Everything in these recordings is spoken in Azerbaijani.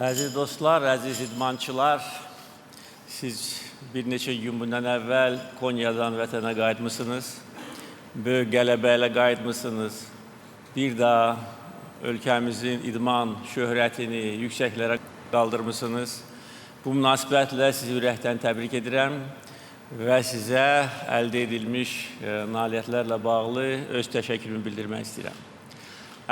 Əziz dostlar, əziz idmançılar, siz bir neçə gün bundan əvvəl Konyadan vətənə qayıtmısınız. Böyük qələbə ilə qayıtmısınız. Bir daha ölkəmizin idman şöhrətini yüksəklərə qaldırmısınız. Bu münasibətlə sizi ürəkdən təbrik edirəm və sizə əldə edilmiş e, nailiyyətlərlə bağlı öz təşəkkürümü bildirmək istəyirəm.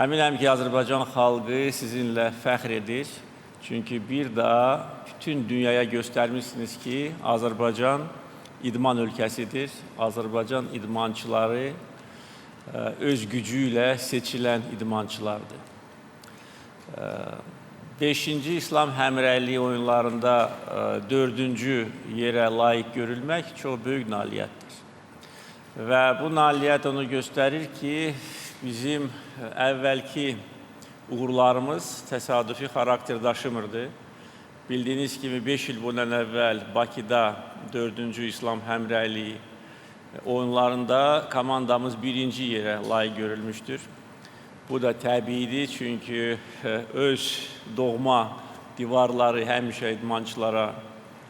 Əminəm ki, Azərbaycan xalqı sizinlə fəxr edir. Çünki bir daha bütün dünyaya göstərmişsiniz ki, Azərbaycan idman ölkəsidir. Azərbaycan idmançıları e, öz gücü ilə seçilən idmançılardır. 5-ci İslam Həmrəyliyi oyunlarında 4-cü yerə layiq görülmək çox böyük nailiyyətdir. Və bu nailiyyət onu göstərir ki, bizim əvvəlki uğurlarımız təsadüfi xarakter daşımırdı. Bildiyiniz kimi 5 il bundan əvvəl Bakıda 4-cü İslam Həmrəyliyi oyunlarında komandamız birinci yerə layiq görülmüşdür. Bu da təbiidir, çünki e, öz doğma divarları həmişə idmançılara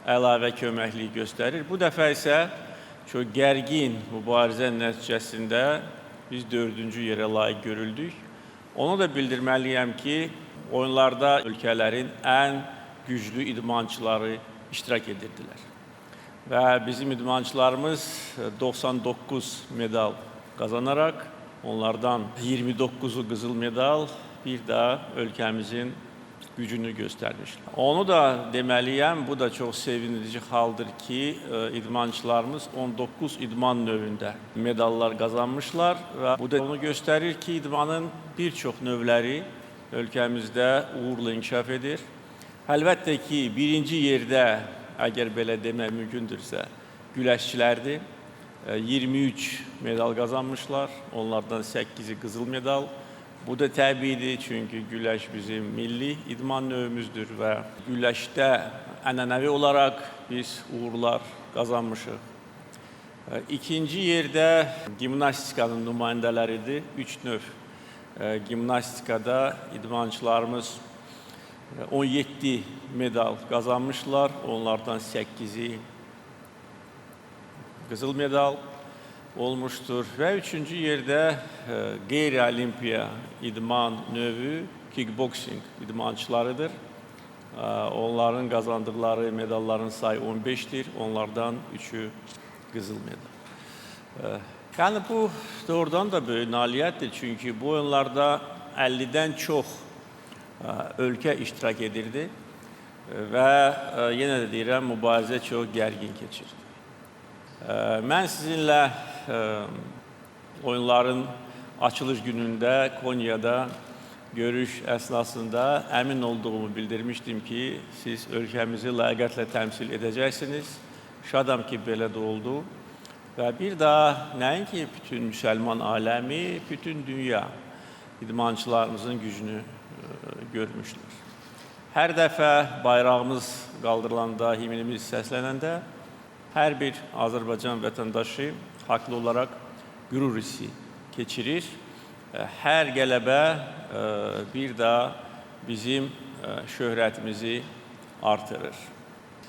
əlavə köməklik göstərir. Bu dəfə isə çox gərgin mübarizə nəticəsində biz dördüncü yerə layiq görüldük. Onu da bildirməliyəm ki, oyunlarda ölkələrin ən güclü idmançıları iştirak edirdilər. Və bizim idmançılarımız e, 99 medal qazanaraq Onlardan 29'u kızıl medal, bir daha ülkemizin gücünü göstermişler. Onu da demeliyim, bu da çok sevindirici haldır ki e, idmançılarımız 19 idman növündə medallar kazanmışlar ve bu da onu gösterir ki idmanın birçok növləri ölkəmizdə uğurla inkişaf edir. Əlbəttə ki, birinci yerdə, əgər belə demək mümkündürsə, güləşçilərdir. 23 medal kazanmışlar. Onlardan 8'i kızıl medal. Bu da təbiidir çünkü güləş bizim milli idman növümüzdür və güləşdə ənənəvi olaraq biz uğurlar qazanmışıq. İkinci yerdə gimnastikanın nümayəndələridir. Üç növ gimnastikada idmançılarımız 17 medal kazanmışlar. Onlardan 8'i qızıl medal olmuştur və üçüncü yerdə e, qeyri-olimpiya idman növü kickboxing idmançılarıdır. E, onların qazandıqları medalların sayı 15-dir. Onlardan üçü qızıl medal. E, yəni bu doğrudan da böyük nailiyyətdir. Çünki bu oyunlarda 50-dən çox ölkə iştirak edirdi və yenə də deyirəm, mübarizə çox gərgin keçirdi. Mən sizinlə oyunların açılış günündə Konya'da görüş əsnasında əmin olduğumu bildirmişdim ki, siz ölkəmizi layiqətlə təmsil edəcəksiniz. Şadam ki, belə də oldu. Və bir daha nəinki bütün müsəlman aləmi, bütün dünya idmançılarımızın gücünü görmüşlər. Hər dəfə bayrağımız qaldırılanda, himnimiz səslənəndə hər bir Azərbaycan vətəndaşı haqlı olaraq qürur hissi keçirir. Hər qələbə bir daha bizim şöhrətimizi artırır.